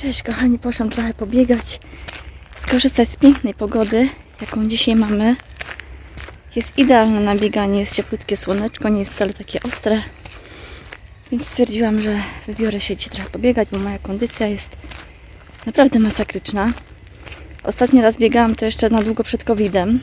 Cześć kochani, poszłam trochę pobiegać, skorzystać z pięknej pogody, jaką dzisiaj mamy. Jest idealne na bieganie, jest cieplutkie słoneczko, nie jest wcale takie ostre. Więc stwierdziłam, że wybiorę się dzisiaj trochę pobiegać, bo moja kondycja jest naprawdę masakryczna. Ostatni raz biegałam to jeszcze na długo przed COVID-em.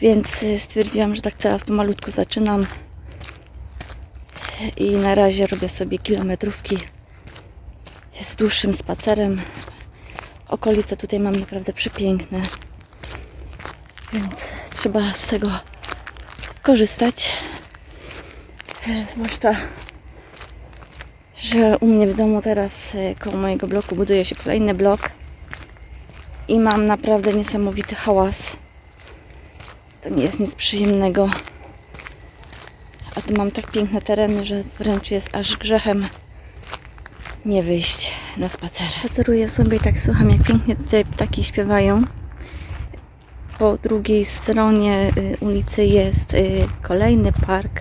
Więc stwierdziłam, że tak teraz pomalutku zaczynam. I na razie robię sobie kilometrówki z dłuższym spacerem. Okolice tutaj mam naprawdę przepiękne. Więc trzeba z tego korzystać. E, Zwłaszcza, że u mnie w domu teraz e, koło mojego bloku buduje się kolejny blok i mam naprawdę niesamowity hałas. To nie jest nic przyjemnego. A tu mam tak piękne tereny, że wręcz jest aż grzechem nie wyjść na spacer. Spaceruję sobie i tak słucham, jak pięknie tutaj ptaki śpiewają. Po drugiej stronie y, ulicy jest y, kolejny park.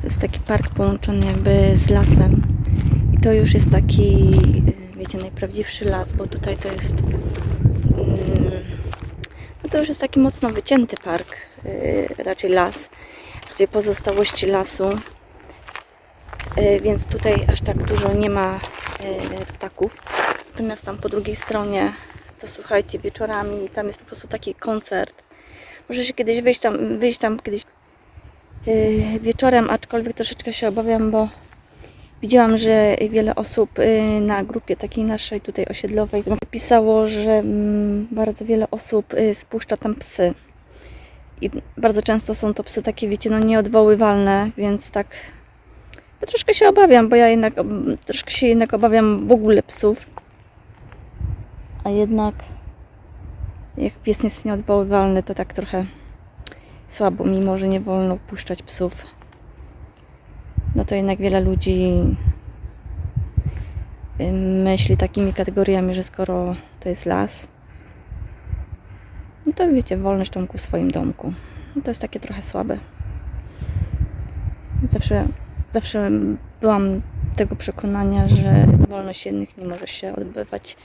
To jest taki park połączony jakby z lasem. I to już jest taki, y, wiecie, najprawdziwszy las, bo tutaj to jest. mm, No to już jest taki mocno wycięty park, raczej las, raczej pozostałości lasu. Y, Więc tutaj aż tak dużo nie ma y, ptaków. Natomiast tam po drugiej stronie, to słuchajcie, wieczorami tam jest po prostu taki koncert. Może się kiedyś wyjść tam, wyjść tam kiedyś y, wieczorem, aczkolwiek troszeczkę się obawiam, bo widziałam, że wiele osób na grupie takiej naszej tutaj osiedlowej pisało, że mm, bardzo wiele osób spuszcza tam psy. I bardzo często są to psy takie, wiecie, no nieodwoływalne, więc tak ja troszkę się obawiam, bo ja jednak troszkę się jednak obawiam w ogóle psów. A jednak jak pies jest nieodwoływalny, to tak trochę słabo, mimo że nie wolno puszczać psów. No to jednak wiele ludzi myśli takimi kategoriami, że skoro to jest las, no to wiecie, wolność domku w swoim domku. No to jest takie trochę słabe. Zawsze zawsze byłam tego przekonania, że wolność jednych nie może się odbywać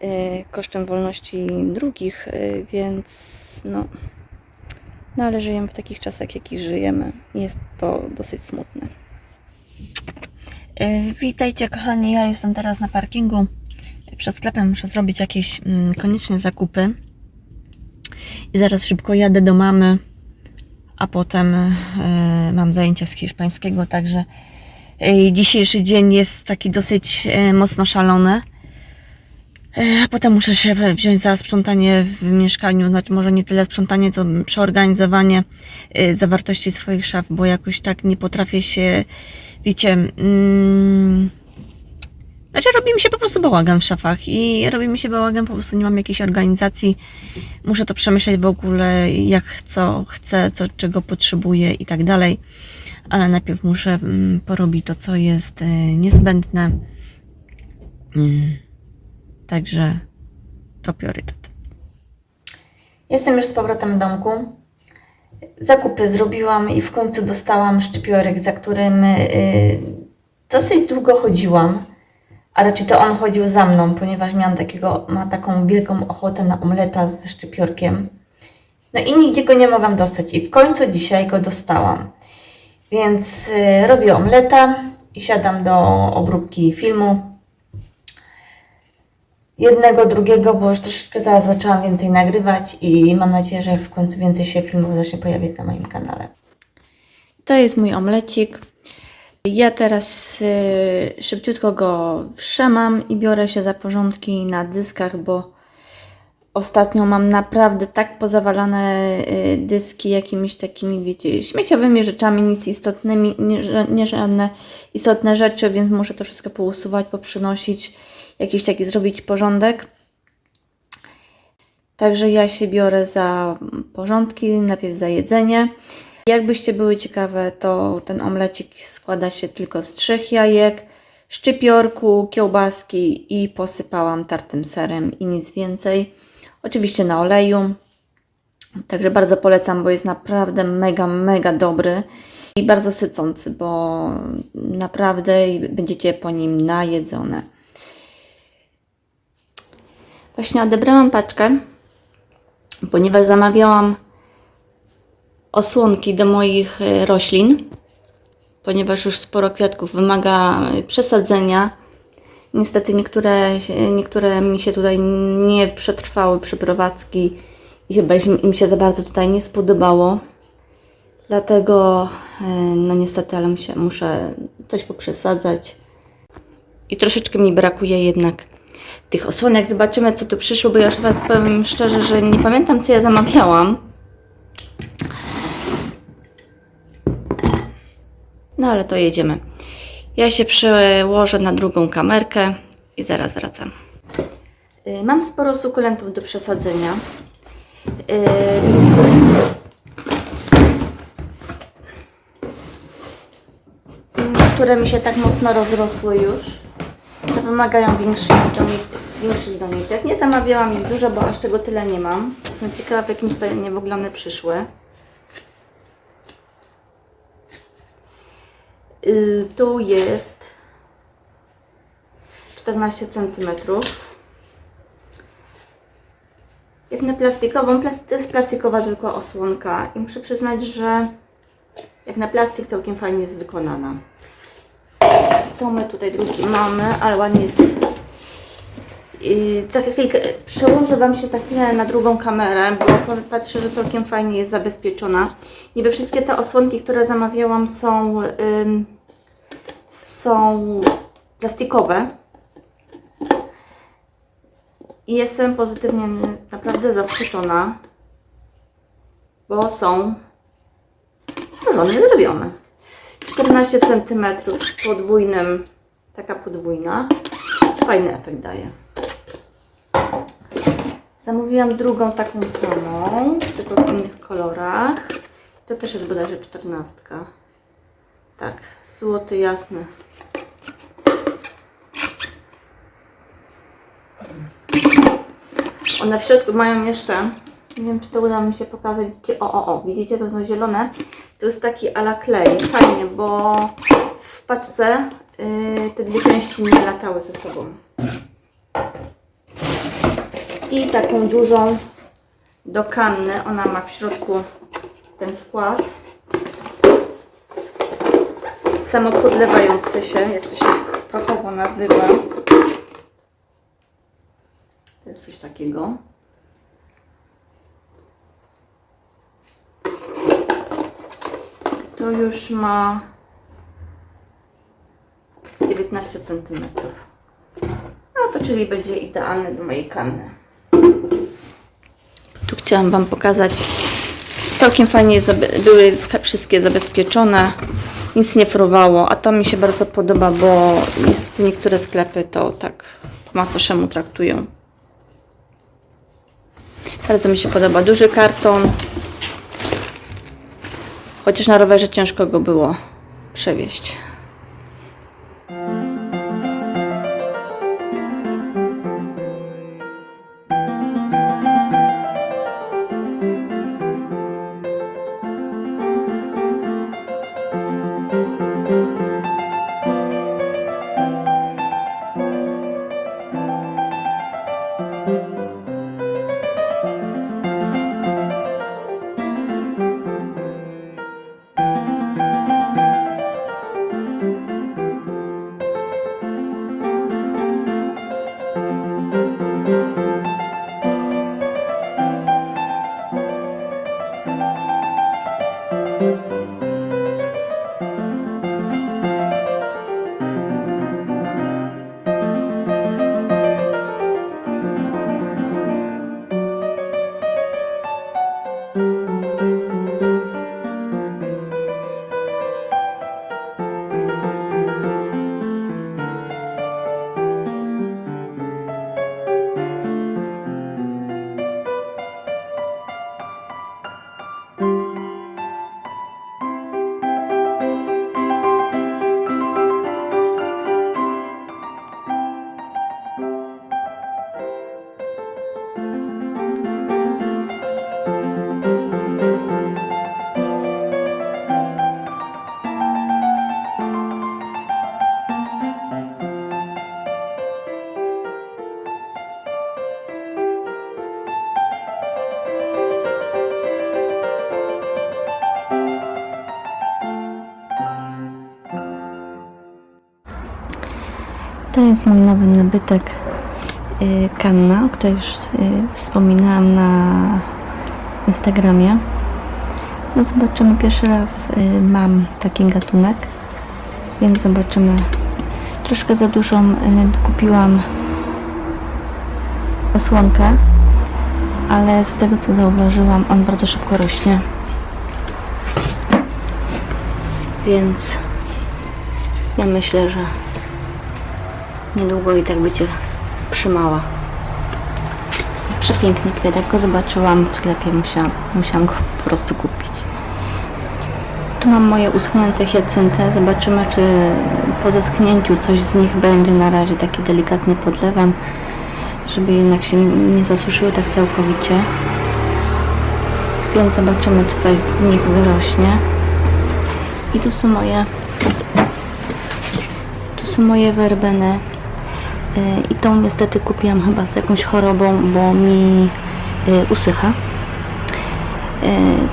e, kosztem wolności drugich, e, więc no, no ale żyjemy w takich czasach, jakich żyjemy. Jest to dosyć smutne. E, Witajcie kochani, ja jestem teraz na parkingu. Przed sklepem muszę zrobić jakieś mm, konieczne zakupy. I zaraz szybko jadę do mamy a potem e, mam zajęcia z hiszpańskiego, także e, dzisiejszy dzień jest taki dosyć e, mocno szalony. A potem muszę się wziąć za sprzątanie w mieszkaniu, znaczy może nie tyle sprzątanie, co przeorganizowanie zawartości swoich szaf, bo jakoś tak nie potrafię się, wiecie, mm, znaczy robi mi się po prostu bałagan w szafach i robi mi się bałagan, po prostu nie mam jakiejś organizacji. Muszę to przemyśleć w ogóle, jak co chcę, co, czego potrzebuję i tak dalej. Ale najpierw muszę mm, porobić to, co jest e, niezbędne. Mm, Także to priorytet. Jestem już z powrotem w domku. Zakupy zrobiłam i w końcu dostałam szczypiorek, za którym y, dosyć długo chodziłam. A raczej to on chodził za mną, ponieważ miałam takiego, ma taką wielką ochotę na omleta ze szczypiorkiem. No i nigdzie go nie mogłam dostać. I w końcu dzisiaj go dostałam. Więc y, robię omleta i siadam do obróbki filmu. Jednego, drugiego, bo już troszeczkę zaraz zaczęłam więcej nagrywać i mam nadzieję, że w końcu więcej się filmów zacznie pojawiać na moim kanale. To jest mój omlecik. Ja teraz y, szybciutko go wszemam i biorę się za porządki na dyskach, bo ostatnio mam naprawdę tak pozawalane y, dyski jakimiś takimi, wiecie, śmieciowymi rzeczami, nic istotnymi, nie, nie żadne istotne rzeczy, więc muszę to wszystko pousuwać, poprzynosić, jakiś taki zrobić porządek. Także ja się biorę za porządki, najpierw za jedzenie. Jakbyście były ciekawe, to ten omlecik składa się tylko z trzech jajek, szczypiorku, kiełbaski i posypałam tartym serem i nic więcej. Oczywiście na oleju. Także bardzo polecam, bo jest naprawdę mega, mega dobry i bardzo sycący, bo naprawdę będziecie po nim najedzone. Właśnie odebrałam paczkę, ponieważ zamawiałam osłonki do moich e, roślin, ponieważ już sporo kwiatków wymaga e, przesadzenia. Niestety niektóre, niektóre mi się tutaj nie przetrwały przeprowadzki i chyba im się za bardzo tutaj nie spodobało. Dlatego, e, no niestety, ale muszę, muszę coś poprzesadzać. I troszeczkę mi brakuje jednak tych osłonek. Zobaczymy, co tu przyszło, bo ja już powiem szczerze, że nie pamiętam, co ja zamawiałam. No ale to jedziemy. Ja się przełożę na drugą kamerkę i zaraz wracam. Y, Mam sporo sukulentów do przesadzenia. Y, Które mi się tak mocno rozrosły już, że wymagają większych, większych doniczek. Nie zamawiałam ich dużo, bo aż czego tyle nie mam. Jestem ciekawa, w jakim stanie w ogóle one przyszły. Y, tu jest 14 cm. Jak na plastikową, plas- to jest plastikowa zwykła osłonka i muszę przyznać, że jak na plastik całkiem fajnie jest wykonana. Co my tutaj drugi mamy, ale ładnie jest. Yy, za chwilkę przełożę Wam się za chwilę na drugą kamerę, bo patrzę, że całkiem fajnie jest zabezpieczona. Niby wszystkie te osłonki, które zamawiałam są, są plastikowe. I jestem pozytywnie naprawdę zaskoczona, bo są porządnie zrobione. 14 cm z podwójnym, taka podwójna. Fajny efekt daje. Zamówiłam drugą taką samą, tylko w innych kolorach. To też jest bodajże 14. Tak, złoty jasny. One w środku mają jeszcze, nie wiem czy to uda mi się pokazać, widzicie, o, o, o, widzicie to są zielone? To jest taki ala klej, fajnie, bo w paczce y, te dwie części nie latały ze sobą. I taką dużą do kanny, ona ma w środku ten wkład samopodlewający się, jak to się fachowo nazywa. Jest coś takiego. To już ma 19 cm. No to czyli będzie idealny do mojej kanny. Tu chciałam Wam pokazać. Całkiem fajnie były wszystkie zabezpieczone. Nic nie fruwało, a to mi się bardzo podoba, bo niestety niektóre sklepy to tak po macoszemu traktują. Bardzo mi się podoba duży karton. Chociaż na rowerze ciężko go było przewieźć. Jest mój nowy nabytek y, kanna, o której już y, wspominałam na Instagramie. No zobaczymy, pierwszy raz y, mam taki gatunek, więc zobaczymy. Troszkę za dużą kupiłam osłonkę, ale z tego co zauważyłam, on bardzo szybko rośnie. Więc ja myślę, że niedługo i tak będzie przymała. Przepiękny kwiat, jak go zobaczyłam w sklepie, musiałam, musiałam go po prostu kupić. Tu mam moje uschnięte hiacynty. Zobaczymy, czy po zeschnięciu coś z nich będzie. Na razie taki delikatnie podlewam, żeby jednak się nie zasuszyły tak całkowicie. Więc zobaczymy, czy coś z nich wyrośnie. I tu są moje tu są moje werbeny. Yy, I tą niestety kupiłam chyba z jakąś chorobą, bo mi yy, usycha. Yy,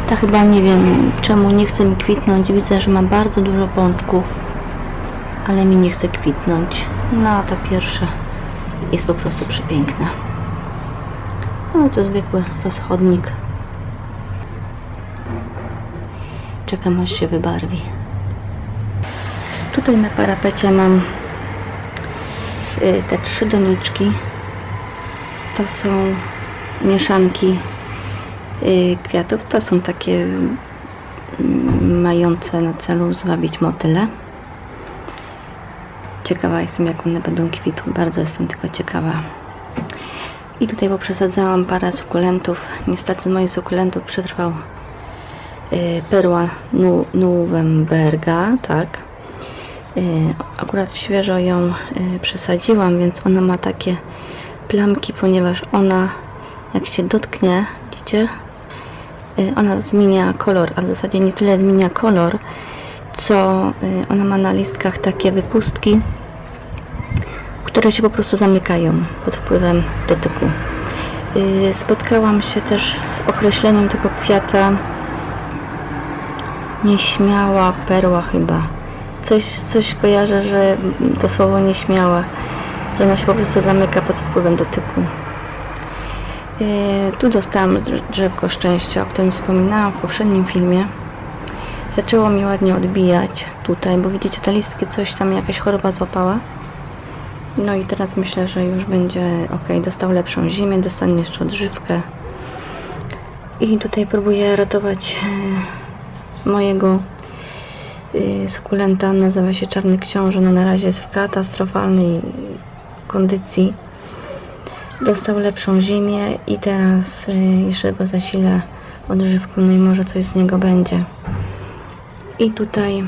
Ta chyba nie wiem czemu nie chce mi kwitnąć. Widzę, że ma bardzo dużo pączków, ale mi nie chce kwitnąć. No a ta pierwsza jest po prostu przepiękna. No to zwykły rozchodnik. Czekam aż się wybarwi. Tutaj na parapecie mam te trzy doniczki. To są mieszanki y, kwiatów. To są takie mm, mające na celu zwabić motyle. Ciekawa jestem, jak one będą kwitły. Bardzo jestem tylko ciekawa. I tutaj poprzesadzałam parę sukulentów. Niestety z moich sukulentów przetrwał y, perła nu, Nuwemberga, tak. Y, Akurat świeżo ją y, przesadziłam, więc ona ma takie plamki, ponieważ ona jak się dotknie, widzicie, y, ona zmienia kolor, a w zasadzie nie tyle zmienia kolor, co ona ma na listkach takie wypustki, które się po prostu zamykają pod wpływem dotyku. Spotkałam się też z określeniem tego kwiata nieśmiała perła chyba. Coś, coś kojarzę, że to słowo nieśmiała, że ona się po prostu zamyka pod wpływem dotyku. Yy, tu dostałam drz- drzewko szczęścia, o którym wspominałam w poprzednim filmie. Zaczęło mi ładnie odbijać tutaj, bo widzicie, te listki coś tam jakaś choroba złapała. No i teraz myślę, że już będzie ok. Dostał lepszą ziemię, dostanie jeszcze odżywkę. I tutaj próbuję ratować e, mojego sukulenta. Nazywa się Czarny Książę. No na razie jest w katastrofalnej kondycji. Dostał lepszą ziemię i teraz y, jeszcze go zasilę odżywką. No i może coś z niego będzie. I tutaj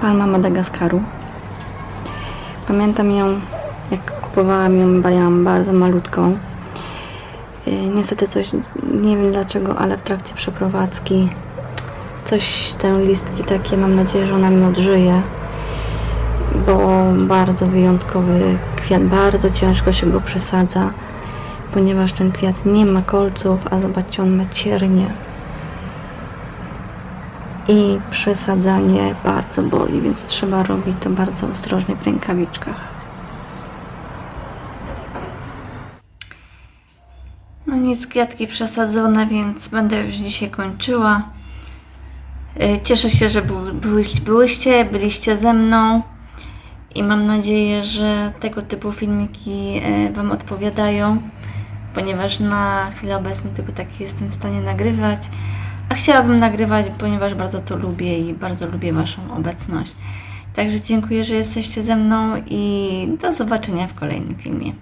palma Madagaskaru. Pamiętam ją, jak kupowałam ją, miałam bardzo malutką. Yy, Niestety coś, nie wiem dlaczego, ale w trakcie przeprowadzki coś, te listki takie, mam nadzieję, że ona mi odżyje, bo bardzo wyjątkowy kwiat, bardzo ciężko się go przesadza, ponieważ ten kwiat nie ma kolców, a zobaczcie, on ma ciernie. I przesadzanie bardzo boli, więc trzeba robić to bardzo ostrożnie w rękawiczkach. No nic, kwiatki przesadzone, więc będę już dzisiaj kończyła. Y, Cieszę się, że był- byłyś- byłyście, byliście ze mną i mam nadzieję, że tego typu filmiki y, Wam odpowiadają, ponieważ na chwilę obecną tylko takie jestem w stanie nagrywać, a chciałabym nagrywać, ponieważ bardzo to lubię i bardzo lubię Waszą obecność. Także dziękuję, że jesteście ze mną i do zobaczenia w kolejnym filmie.